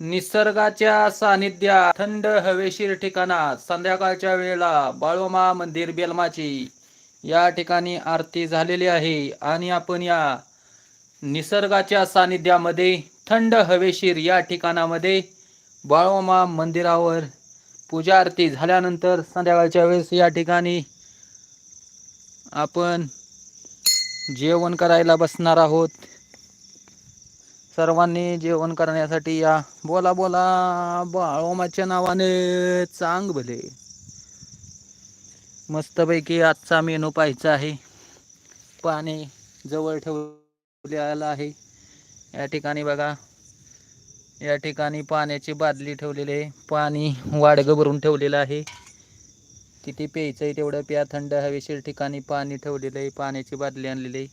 निसर्गाच्या सानिध्या थंड हवेशीर ठिकाणात संध्याकाळच्या वेळेला बाळोमा मंदिर बेलमाची. या ठिकाणी आरती झालेली आहे आणि आपण या निसर्गाच्या सानिध्यामध्ये थंड हवेशीर या ठिकाणामध्ये बाळोमा मंदिरावर पूजा आरती झाल्यानंतर संध्याकाळच्या वेळेस या ठिकाणी आपण जेवण करायला बसणार आहोत. सर्वांनी जेवण करण्यासाठी या. बोला बोला. बाळोमाच्या नावाने चांग भले. मस्तपैकी आजचा मेनू पाहायचा आहे. पाणी जवळ ठेवलेलं आहे. या ठिकाणी बघा. या ठिकाणी पाण्याची बादली ठेवलेली आहे. पाणी वाडगं भरून ठेवलेलं आहे. किती प्यायचं आहे तेवढं प्या. थंड हवेशीर ठिकाणी पाणी ठेवलेलं आहे. पाण्याची बादली आणलेली आहे.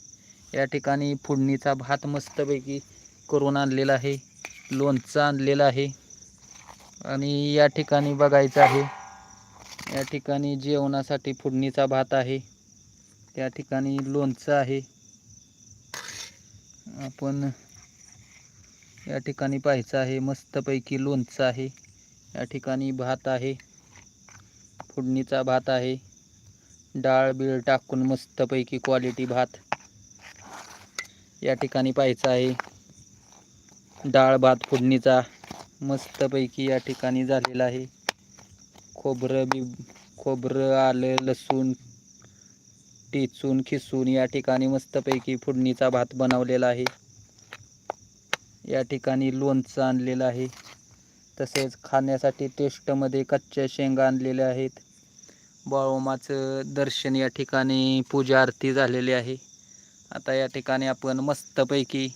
या ठिकाणी फोडणीचा भात मस्तपैकी करून आणलेला आहे. लोणचं आणलेलं आहे. आणि या ठिकाणी बघायचं आहे. या ठिकाणी जेवणासाठी फोडणीचा भात आहे. त्या ठिकाणी लोणचं आहे. आपण या ठिकाणी पाहायचं आहे. मस्तपैकी लोणचं आहे. या ठिकाणी भात आहे. फोडणीचा भात आहे. डाळ बीळ टाकून मस्तपैकी क्वालिटी भात या ठिकाणी पाहायचं आहे. डाळ भात फोडणीचा मस्तपैकी या ठिकाणी झालेला आहे. खोबरं बी खोबरं आलं लसूण टिचून खिसून या ठिकाणी मस्तपैकी फोडणीचा भात बनवलेला आहे. या ठिकाणी लोणचं आणलेलं आहे. तसेच खाण्यासाठी टेस्टमध्ये कच्च्या शेंगा आणलेल्या आहेत. बाळोमाचं दर्शन या ठिकाणी पूजा आरती झालेली आहे. आता या ठिकाणी आपण मस्तपैकी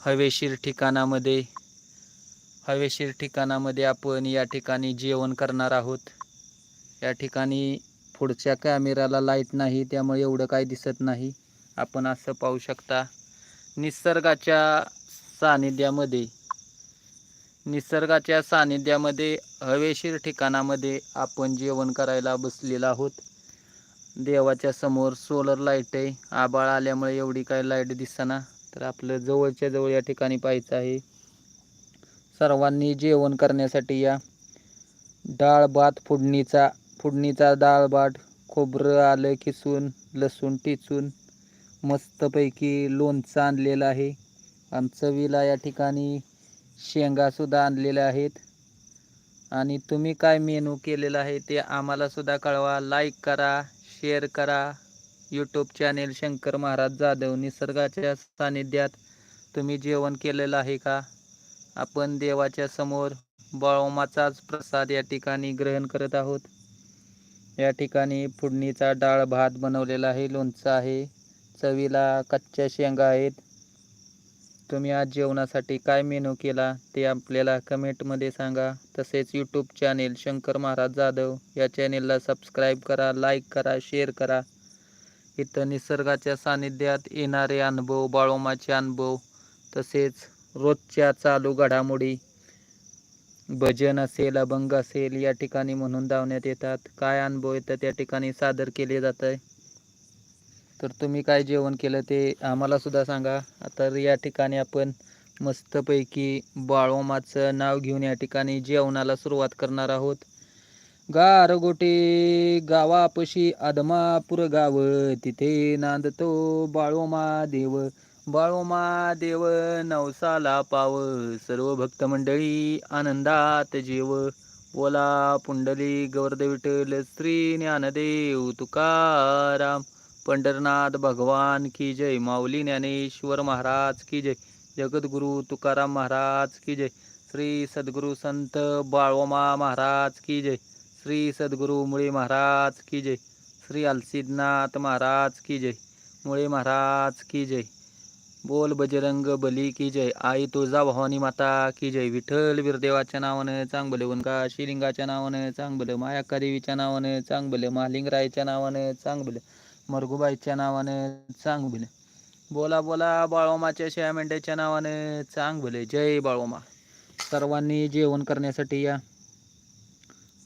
हवेशीर ठिकाणामध्ये हवेशीर ठिकाणामध्ये आपण या ठिकाणी जेवण करणार आहोत. या ठिकाणी पुढच्या कॅमेराला लाइट नाही त्यामुळे एवढं काही दिसत नाही. आपण असं पाहू शकता निसर्गाच्या सानिध्यामध्ये निसर्गाच्या सानिध्यामध्ये हवेशीर ठिकाणामध्ये आपण जेवण करायला बसलेलो आहोत. देवाच्या समोर सोलर लाइट आहे. आबाळ आल्यामुळे एवढी काही लाइट दिसना. तर आपलं जवळच्या जवळ या ठिकाणी पाहायचं आहे. सर्वांनी जेवण करण्यासाठी या डाळ भात फोडणीचा फोडणीचा डाळ भात खोबरं आलं किसून लसूण टिचून मस्तपैकी लोणचं आणलेलं आहे. आणि चवीला या ठिकाणी शेंगासुद्धा आणलेल्या आहेत. आणि तुम्ही काय मेनू केलेला आहे ते आम्हालासुद्धा कळवा. लाईक करा शेअर करा. यूट्यूब चॅनेल शंकर महाराज जाधव निसर्गाच्या सानिध्यात. तुम्ही जेवण केलेलं आहे का? आपण देवाच्या समोर बाळोमाचाच प्रसाद या ठिकाणी ग्रहण करत आहोत. या ठिकाणी फोडणीचा डाळ भात बनवलेला आहे लोणचं आहे चवीला कच्च्या शेंगा आहेत. तुम्ही आज जेवणासाठी काय मेनू केला ते आपल्याला कमेंटमध्ये सांगा. तसेच यूट्यूब चॅनेल शंकर महाराज जाधव या चॅनेलला सबस्क्राईब करा लाईक करा शेअर करा. इथं निसर्गाच्या सानिध्यात येणारे अनुभव बाळोमाचे अनुभव तसेच रोजच्या चालू घडामोडी भजन असेल अभंग असेल या ठिकाणी म्हणून धावण्यात येतात. काय अनुभव येतं त्या ठिकाणी सादर केले जात आहे तर तुम्ही काय जेवण केलं ते आम्हाला सुद्धा सांगा. तर या ठिकाणी आपण मस्तपैकी बाळोमाचं नाव घेऊन या ठिकाणी जेवणाला सुरुवात करणार आहोत. गारगोटे गावापशी आदमापूर गाव. तिथे नांदतो बाळोमा देव. बाळोमा देव नवसाला पाव. सर्व भक्त मंडळी आनंदात जीव. बोला पुंडली गवर्द विठ्ठल श्री ज्ञानदेव तुकाराम. पंढरनाथ भगवान की जय. माऊली ज्ञानेश्वर महाराज की जय. जगद्गुरु तुकाराम महाराज की जय. श्री सद्गुरु संत बाळोमा महाराज की जय. श्री सद्गुरु मुळे महाराज की जय. श्री अलसिद्धनाथ महाराज की जय. मुळे महाराज की जय. बोल बजरंग बली की जय. आई तुळजा भवानी माता की जय. विठ्ठल वीरदेवाच्या नावानं चांगलं वनका श्रीलिंगाच्या नावानं चांगलं मायाका देवीच्या नावानं चांगलं महालिंगरायच्या नावानं चांगलं मरगुबाईच्या नावानं चांग बोला बोला बाळोमाच्या शेया मेंढ्याच्या नावानं चांग भले जय बाळोमा. सर्वांनी जेवण करण्यासाठी या.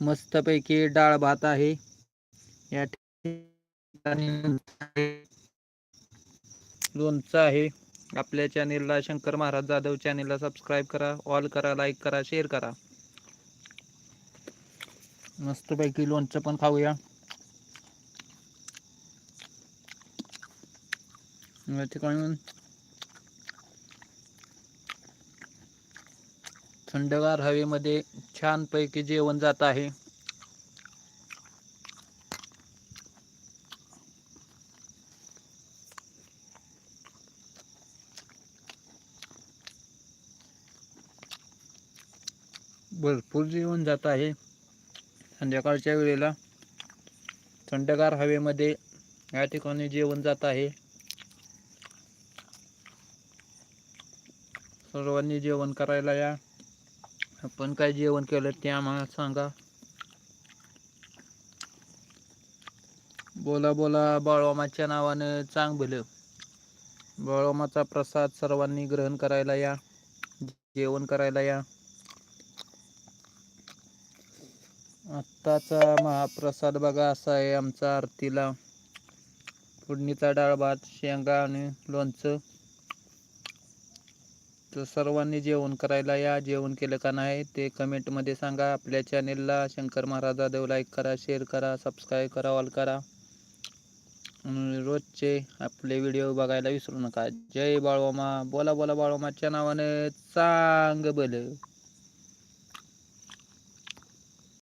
मस्तपैकी डाळ भात आहे. या ठिकाणी लोणचं आहे. आपल्या चॅनेलला शंकर महाराज जाधव चॅनेलला सबस्क्राईब करा ऑल करा लाईक करा शेअर करा. मस्तपैकी लोणचं पण खाऊया. ठिकाणी थंडगार हवेमध्ये छानपैकी जेवण जात आहे. भरपूर जेवण जात आहे. संध्याकाळच्या वेळेला थंडगार हवेमध्ये या ठिकाणी जेवण जात आहे. सर्वांनी जेवण करायला या. आपण काय जेवण केलं ते आम्हाला सांगा. बोला बोला बाळवामाच्या नावानं चांग भलं बाळवामाचा प्रसाद सर्वांनी ग्रहण करायला या जेवण करायला या. आत्ताचा महाप्रसाद बघा असा आहे आमचा आरतीला. फोडणीचा डाळ भात शेंगा आणि लोणचं. तर सर्वांनी जेवण करायला या. जेवण केलं का नाही ते कमेंटमध्ये सांगा. आपल्या चॅनेलला शंकर महाराजा देव लाईक करा शेअर करा सबस्क्राईब करा ऑल करा. रोजचे आपले व्हिडिओ बघायला विसरू नका. जय बाळवामा बोला बोला बाळवामाच्या नावाने चांग बलं.